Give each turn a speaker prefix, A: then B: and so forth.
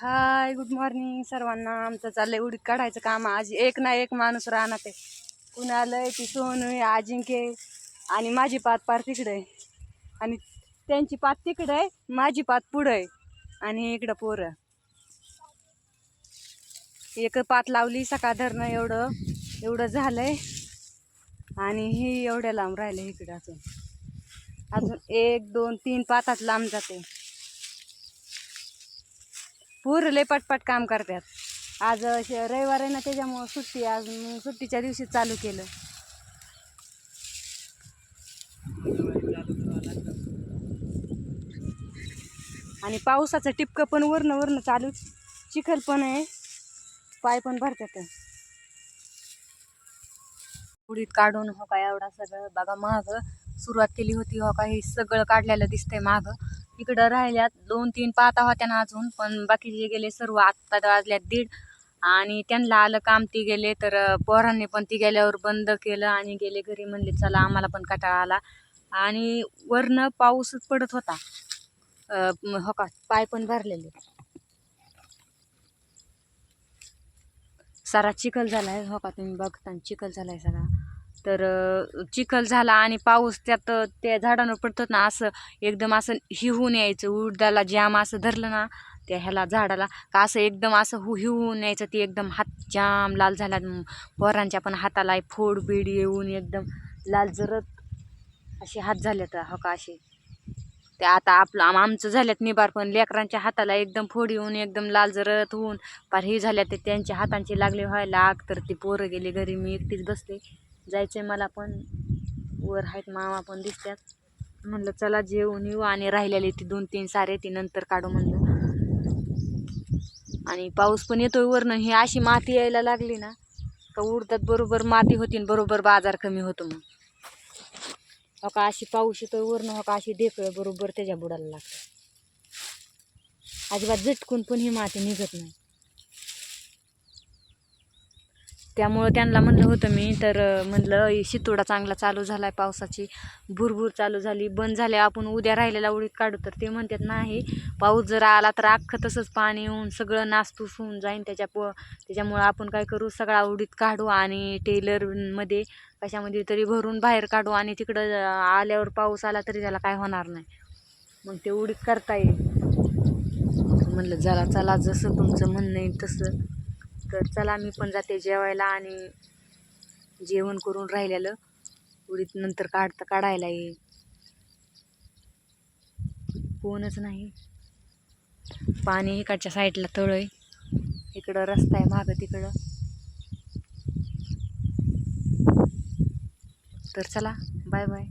A: Hi good morning सर्वांना. आमचं चाललंय उडीत काढायचं काम. आज एक ना एक माणूस राहणार ते कुणी ती सोनू आहे, अजिंक्य आणि माझी पात पार तिकडे आहे. आणि त्यांची पात तिकडे आहे माझी पात पुढं आहे. आणि इकडं पोरं. एक पात लावली सकाळ धरणं एवढं. एवढं झालंय. आणि ही एवढ्या लांब राहिलं इकडं अजून. अजून एक दोन तीन पातात लांब जाते. पूर लय पटपट काम करतात. आज रविवार आहे ना त्याच्यामुळं सुट्टी आज मग सुट्टीच्या दिवशी चालू केलं. आणि पावसाचं टिपकं पण वरनं वरनं चालू. चिखल पण आहे. पाय पण भरतात. उडीत काढून हो का एवढा सगळं. बघा माग सुरुवात केली होती हो का हे सगळं काढलेलं दिसतंय माग. इकडं राहिल्यात. दोन तीन पाता होत्या ना अजून पण बाकीचे गेले सर्व आत्ता वाजल्यात दीड. आणि त्यांना आलं काम ती गेले तर पोरांनी पण ती गेल्यावर बंद केलं आणि गेले घरी म्हणले चला आम्हाला पण कटाळा आला. आणि वरनं पाऊसच पडत होता. हो का पाय पण भरलेले. सारा चिखल झालाय हो का तुम्ही बघता चिखल झाला आहे सगळा. तर चिखल झाला आणि पाऊस त्यात त्या झाडांवर पडतो ना असं एकदम असं हिहून यायचं. उडदाला जाम असं धरलं ना त्या ह्याला झाडाला का असं एकदम असं हु हिवून यायचं. ती एकदम हात जाम लाल झाला. पोरांच्या पण हाताला फोड बीड येऊन एकदम लाल जरत असे हात झाले तर हो का असे. ते आता आपलं आम- आमचं झाल्यात निबार पण लेकरांच्या हाताला एकदम फोड येऊन एकदम लाल जरत होऊन पार हे झाल्या ते त्यांच्या हातांचे लागले व्हायला आग. तर ते पोरं गेले घरी मी एकटीच बसले. जायचं आहे मला पण. वर आहेत मामा पण दिसतात. म्हणलं चला जेवून येऊ आणि राहिलेले ती दोन तीन सारे ती नंतर काढू म्हणलं. आणि पाऊस पण येतोय वरनं. ही अशी माती यायला लागली ना का उडतात बरोबर माती होती बरोबर बाजार कमी होतो मग. हो का अशी पाऊस येतोय वरनं हो का अशी ढेकळं बरोबर त्याच्या बुडाला लागतं अजिबात झटकून पण ही माती निघत नाही. त्यामुळं त्यांना म्हणलं होतं मी तर म्हणलं शितोडा चांगला चालू झाला आहे पावसाची. भुरभूर चालू झाली बंद झाले. आपण उद्या राहिलेला उडीत काढू. तर ते म्हणतात नाही पाऊस जर आला तर अख्खं तसंच पाणी येऊन सगळं नासतूस होऊन जाईन. त्याच्या प त्याच्यामुळं आपण काय करू? सगळा उडीत काढू आणि टेलरमध्ये कशामध्ये तरी भरून बाहेर काढू आणि तिकडं आल्यावर पाऊस आला तरी त्याला काय होणार नाही. मग ते उडीत करता येईल म्हणलं जरा चला जसं तुमचं म्हणणं आहे तसं. तर चला मी पण जाते जेवायला आणि जेवण करून राहिलेलं. उडीत नंतर काढता काढायला येईल कोणच नाही. पाणी इकडच्या साईडला तळ आहे इकडं रस्ता आहे मागं तिकडं. तर चला बाय बाय